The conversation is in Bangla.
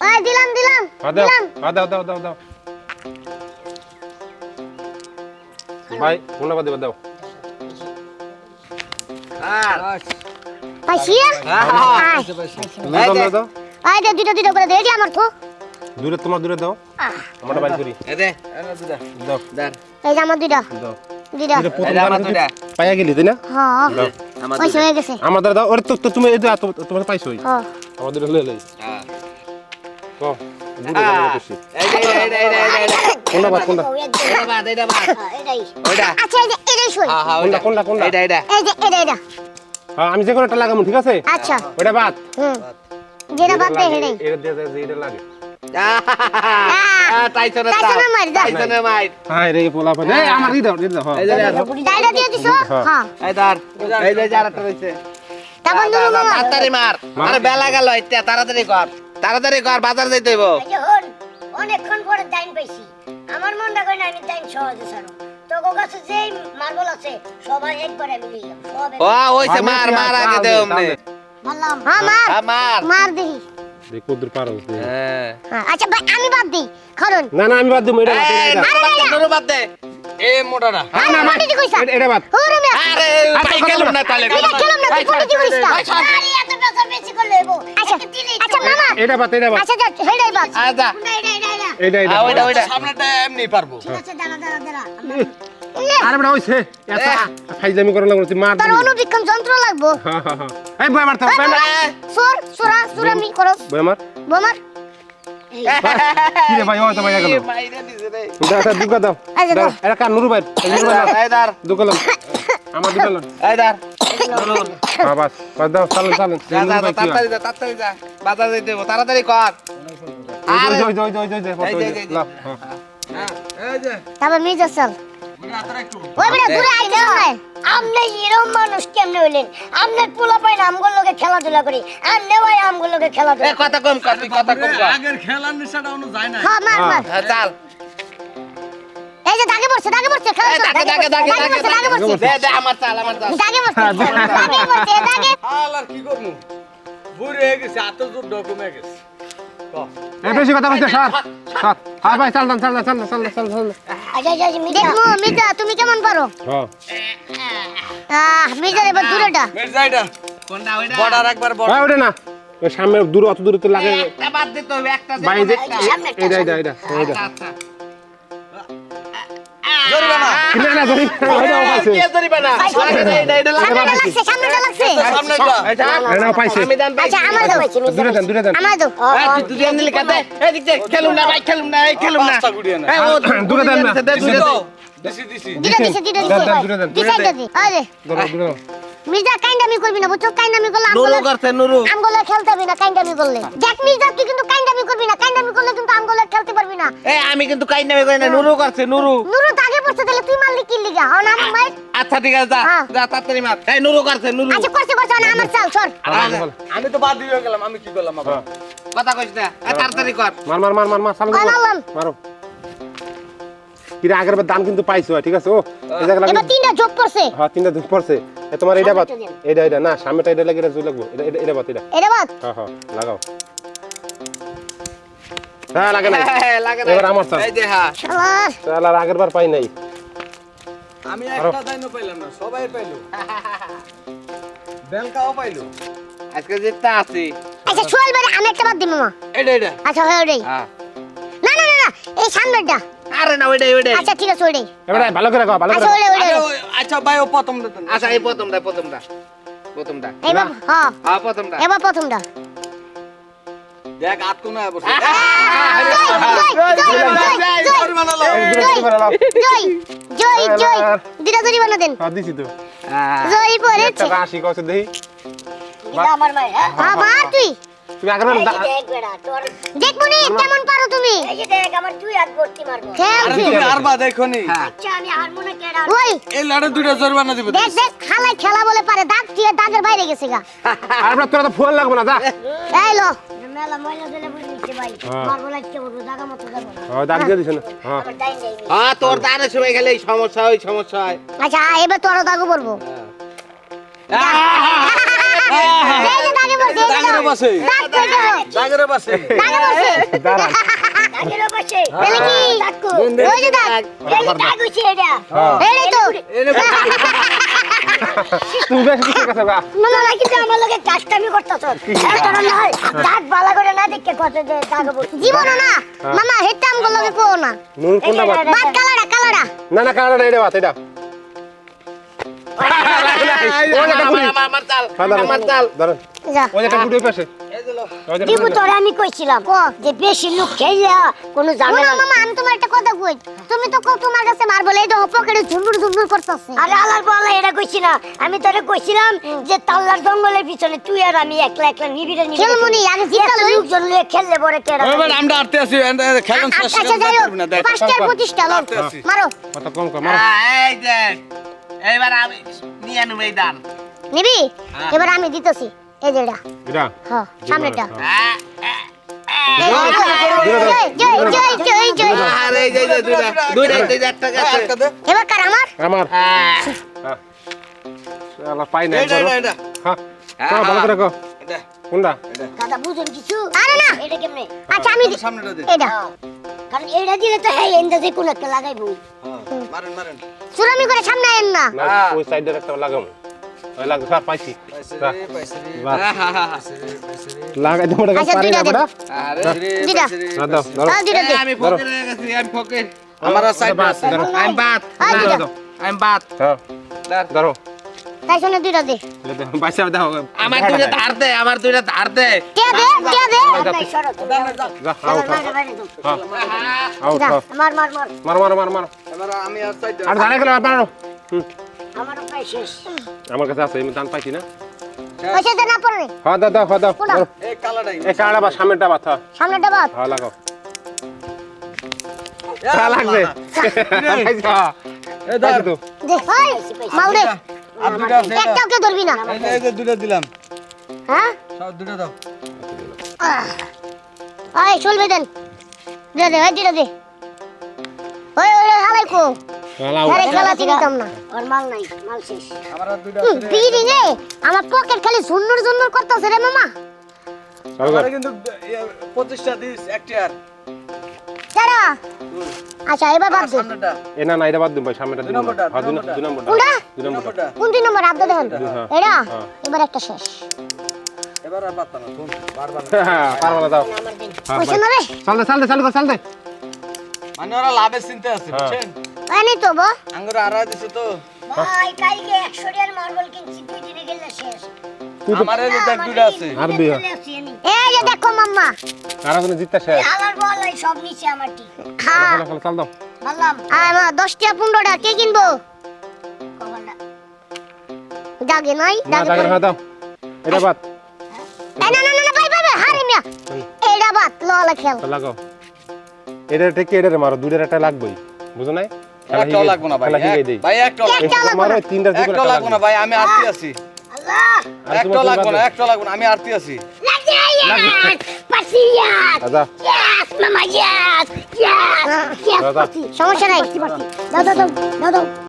ওই দিলাম দিলাম হ্যাঁ দাও। দিলাম। হ্যাঁ দাও দাও দাও দাও। ভাই দেবা দাও। হ্যাঁ, দাও দাও, দাও। আয় দে দুটো দুটো করে দে এটি আমার তো। দূরে তোমার দূরে দাও। আমারটা বাইর করি। এদে এনে দুটা। দাও। এই যে আমার দুইটা। দাও। প্রথম আমার পাইয়া গেলি তাই না? হ্যাঁ দাও। আমার হয়ে গেছে। আমার দাও। ওরে তো তো তুমি এই যে তোমার পাইছোই হ্যাঁ আমাদের লই। হ্যাঁ। যে কোনটা কোনটা হ্যাঁ, আচ্ছা হ্যাঁ হ্যাঁ কোনটা কোনটা কোনটা হ্যাঁ আমি যে কোনো একটা ঠিক আছে আচ্ছা ওটা বাদ যেটা বাদ দে এটা এটা লাগে। হ্যাঁ হ্যাঁ হ্যাঁ। হ্যাঁ তাড়াতাড়ি কর তাড়াতাড়ি কর বাজার যেতে হইব। অনেকক্ষণ পরে টাইম পাইছি। আমার মনটা কই না আমি টাইম সহজে ছাড়ো। কাছে যেই মার্বল আছে সবাই একবারে সব ও ওইছে মার মার আগে দে হ্যাঁ মার। হ্যাঁ, মার। মার দেখ পারো হ্যাঁ। হ্যাঁ আচ্ছা ভাই আমি বাদ দিই। কারণ না না আমি বাদ দেবো এটা দে, বাদ দে। এ মোটাটা হ্যাঁ, মাটি দি কইছা এটা- এটা বাদ ওরে মিয়া আরে ভাই খেলুম না তাহলে এটা না তুই কোন জিনিস না আরে এত বেচা বেশি করলে হইব আচ্ছা আচ্ছা মামা এটা বাদ এটা বাদ আচ্ছা যা হেডাই বাদ আচ্ছা এটা এটা এটা এটা এটা ওইটা ওইটা সামনেটা এমনি পারব ঠিক আছে দাঁড়া দাঁড়া দাঁড়া আরে বড় হইছে এত ফাইজলামি করে লাগছে মার তোর অনুবীক্ষণ যন্ত্র লাগবো হ্যাঁ হ্যাঁ হ্যাঁ এই বয় মারতে বয় মার সোর সোরা সোরা মি করো বয় মার বোমার কি রে ভাই ও তো ভাই গেল মাইরা দিছে রে দাও দাও দুকা দাও আচ্ছা, এটা কার নুরু ভাই নুরু ভাই এই ধর দুকালাম আমার দুকালাম হ্যাঁ বাস বাস দাও চালুন চালুন হয়? তাড়াতাড়ি যা তাড়াতাড়ি যা বাজার জয় জয় তাড়াতাড়ি কর ওই জয় জয় জয় জয় জয়। লাও, হ্যাঁ। হ্যাঁ, এই যে তারপর মির্জা সাল ওই বড় দূরে আইতে নাই আমনে এরকম মানুষ কেমনে হইলেন? আমনের পোলা পাইন আমগুলোর লগে খেলাধুলা করি। আমনে ভাই আমগুলোর লগে খেলাধুলা কথা কম কর তুই কথা কম। কর আগের খেলার নিশাটা অনু যায় না হ্যাঁ মার মার। হ্যাঁ, এই যে দাগে পড়ছে দাগে পড়ছে খেলা দাগে, দাগে, দাগে, দাগে দাগে। পড়ছে দে, দে, আমার চাল, আমার চাল। দাগে পড়ছে দাগে পড়ছে। দাগে হাল আর কি করব? বুড়ি হয়ে গেছে এত জোর ডকুমে গেছে। এই বেশি কথা কইছে স্যার স্যার হ্যাঁ ভাই চাল দান চাল দান চাল দান চাল দান চাল দান। আচ্ছা আচ্ছা মির্জা তুমি কেমন পারো? হ্যাঁ। আহ মির্জা এবার দূরেটা। মির্জাইটা কোনটা ওইটা? বর্ডার একবার বর্ডার। হ্যাঁ না। সামনে দূর অত দূরে তো লাগে একটা বাদ দিতে হবে, একটা দে, ভাই যে একটা। এটা এটা এটা এটা না না ধরি ওইটাও পাইছে কে ধরিবে না? লাগে না, এটা, এটা লাগে সামনেটা না। লাগছে সামনেটা লাগছে সামনেটা এই চাল। এটাও পাইছে আমি দান পাইছি। আচ্ছা আমার দাও দূরে দেন দূরে দেন আমার দাও এই, তুই দুজন কাতে? এই দিক দে, খেলুম না ভাই, খেলুম না, এই খেলুম না। পাঁচটা গুড়িয়ে নে। এই, ও, দূরে দেন না। দূরে দে। দিছি দিছি দিটা দিছে দিটা দেন, দেন, দূরে দেন। দিছে দিটা দি আরে দূরে মির্জা কাইন্ডামি করবি না বুঝছ কাইন্ডামি করলে আমগুলো করছে, নুরু। আমগুলো খেলতে হবে না কাইন্ডামি করলে দেখ মির্জা তুই কিন্তু কাইন্ডামি করবি না কাইন্ডামি না। এই, আমি কিন্তু কাইন্নামি করি না, নুরু করছে, নুরু। নুরু দাগে পড়ছে তাহলে তুই মারলি কি লিগা? হন আমার মাইর আচ্ছা ঠিক আছে যা হ্যাঁ। যা তাড়াতাড়ি মার। এই নুরু করছে নুরু। আচ্ছা করছে করছে না আমার চাল সর। হ্যাঁ, আমি তো বাদ দিয়ে গেলাম আমি কি করলাম আবার হ্যাঁ। কথা কইস না তাড়াতাড়ি কর। মার মার মার মার মার চালু মারো। কিরে আগের দাম কিন্তু পাইছো ঠিক আছে ও। এই জায়গা লাগে এবার তিনটা যোগ করছে হ্যাঁ তিনটা এ তোমার এটা বাদ। এটা এটা না সামনেটা এটা লাগে এটা জুই লাগবো। এটা এটা- এটা বাদ এটা এটা বাদ। হ্যাঁ হ্যাঁ লাগাও। হ্যাঁ লাগে নাই। হ্যাঁ, লাগে না। এবার আমার চাল। এই যে হ্যাঁ। শালার চাল আর আগের বার পাই নাই। আমি একটা দাইনো পাইলাম না সবাই পাইলো। বেলকাও পাইলো। আজকে যেতে আছি আচ্ছা সোহেল ভাই আমি একটা বাদ দিই মামা। এটা এটা আচ্ছা হয় ওটাই হ্যাঁ। না না না না এই সামনেরটা। আরে না ওইটাই ওইটাই আচ্ছা ঠিক আছে ওটাই এবার ভালো করে গাও ভালো করে আচ্ছা ওটাই ওটাই আরে ওই- আচ্ছা ভাই ও প্রথম দিতেন আচ্ছা এই প্রথমটা প্রথমটা। প্রথমটা। এবার হ্যাঁ হ্যাঁ প্রথমটা। এবার প্রথমটা। দেখ আট কোনা বসে। জয় জয় জয় দিটা বানা দেন। হ্যাঁ দিছি তো। হ্যাঁ। জয় পড়েছে। একটা রাশি কত দেখি। আমার মাই হ্যাঁ? তুই? তুমি আগের বার এই যে দা- দেখ বেড়া তোর দেখব কেমন পারো তুমি? এই যে দেখ আমার দুই হাত ভর্তি মারবো। আরে তুমি আরবা দেখো নি। আচ্ছা আমি হারমোনে কেডা? ওই। এই লাড়ে দুইটা জরিমানা দিবে দেখ দেখ খালাই খেলা বলে পারে দাগ দিয়ে দাগের বাইরে গেছে গা। আর তোরা তো ফোন লাগবে না যা। এই লো। মেলা ময়লা দিলে বুঝি নিচ্ছে ভাই। হ্যাঁ। মারবো লাগছে বলব জায়গা মতো যাব হ্যাঁ দাগ দিয়ে দিছ না? হ্যাঁ। হ্যাঁ তোর দানের সময় গেলে এই সমস্যা হয় সমস্যা হয়। আচ্ছা এবার তোর বসে। বাসে তুমি বেশ কিছু কাছে গা না না কিন্তু আমার লগে কাজটামি করতেছ? না হয় দাগ বালা করে না দেখে কত যে দাগ জীবন না। মামা হেটা আমগো লগে কো না। নুন কোনটা বাত বাদ কালাড়া কালাড়া না না কালাড়া এটা বাত এটা। আমার চাল হ্যাঁ, আমার চাল। ওই একটা গুড়ি পাশে। দিবু। তোরে আমি কইছিলাম ক যে বেশি লোক খেয়ে কোনো শোনো ঝামেলা মামা আমি তোমার একটা কথা কই। তুমি তো কও তোমার কাছে মার্বেল এই তো পকেটে ঝুমুর ঝুমুর করতেছে। আরে আলার বলা এটা কইছি না। আমি তোরে কইছিলাম যে তাল্লার জঙ্গলের পিছনে তুই আর আমি একলা একলা নিবিড়ে নিবিড়ে খেলমুনি, আগে জিতা লই। লোকজন লিয়ে খেললে পরে কেরা এবার আমরা আটতে আছি খেলুন আচ্ছা আচ্ছা যাই হোক পাঁচটার পঁচিশটা লোক মারো কথা কম কম মারো। হ্যাঁ, এই যে এইবার আমি নিয়ে নেব এই দান নিবি? এবার আমি দিতেছি। এই এটা হ্যাঁ সামনেটা হ্যাঁ, হ্যাঁ, এবার কার আমার আমার হ্যাঁ, হ্যাঁ পাই না এটা এটা এটা হ্যাঁ হ্যাঁ ভালো করে কো কোনটা দাদা বুঝুন কিছু আরে না এটা কেমনে আচ্ছা আমি সামনেটা দে এটা হ্যাঁ। কারণ এটা দিলে তো হ্যাঁ এন্ডা যে কোনো একটা লাগাইবো হ্যাঁ মারেন মারেন চুরামি করে সামনে আইন না না হ্যাঁ। ওই সাইডের একটা লাগাম লাগাই দেবো আচ্ছা, পারি না দে। বড়া আরে দিদা। দাও দাও আমি ফকির হয়ে গেছি আমি ফকির আমার সাইড আছে আমি বাদ আই দিদা দাও। আমি বাদ হ্যাঁ ধরো তাই শুনে দুইটা দে পয়সা দাও আমার দুইটা ধার দে আমার দুইটা ধার দে কে দে কে দে নাই সরো তো যা আউট বাইরে বাইরে দাও। আউট যা। মার মার মার মারো মারো মারো মারো এবার আমি আর সাইড আর ধারে গেলে মারো হুম আমারও প্রায় শেষ। আমার কাছে আছে আমি দান পাইছি না? পয়সা দে না পড়ে হ্যাঁ দাও দাও হ্যাঁ দাও এই কালাটাই। এই কাড়া বা সামনেটা বাথা সামনেটা বাদ। হ্যাঁ লাগাও। হ্যাঁ লাগবে। হ্যাঁ। এই ধর। তো। দে ভাই মাল আর দুটো আছে একটাও কে ধরবি না। এই যে- দুটো দিলাম। হ্যাঁ? সব দুটো দাও। আয় চলবে দেন। দে দে দে দে। ওই ওই হালাই কো। লাও আরে খেলা চিনিতাম না। ওর মাল নাই মাল শেষ। আমার আর দুটো হুম, আছে রে। বিড়ি রে আমার পকেট খালি সুন্নুর সুন্নুর করতেছে রে মামা। চালু কিন্তু ইয়ে, দিস দাঁড়া। আচ্ছা এবার বাদ দে। এ না না এটা বাদ দিন ভাই সামনেটা দিন হ্যাঁ দুই দুই নম্বর- দুই নম্বরটা। দুই নম্বরটা। নম্বরটা। কোন দুই নম্বর? আব্দা দেখেন হ্যাঁ। এটা হ্যাঁ। এবার একটা শেষ। এবার আর পারতাম না শুন বারবার না। দাও। হ্যাঁ কইছে ভাই। না রে। চাল দে চাল দে চালু দে মানে ওরা লাভের চিন্তা আছে হ্যাঁ। বুঝছেন? এনে তো বো আঙ্গুর আড়াই দিছে তো। ভাই কালকে একশো টাকার মার্বেল কিনছি দুই দিনে গেলে শেষ। আমার এই যে দেখ দুটো আছে। আর দুই চলে আমি। এই যে দেখো মাম্মা। আর কোনো জিততে শেষ? আমার বল এই সব নিচে আমার ঠিক। হ্যাঁ খেলা চাল দাও। বললাম আয় মা দশটা পনেরোটা কে কিনবো? কবরটা দাগে নাই না দাগে। হ্যাঁ দাও। এটা বাদ। এই না না না না, ভাই ভাই হারে মিয়া। এইটা বাদ ললা খেল। লাগাও। এটা ঠিক এটা মারো দুইটার একটা লাগবেই। বুঝো নাই? একটাও লাগবো না ভাই ভাই একটাও লাগবো না। একটাও লাগবো না। ভাই আমি আরতি আছি। একটাও লাগবো না একটাও লাগবো না আমি আরতি আছি। সমস্যা নাই। দাও দাও দাও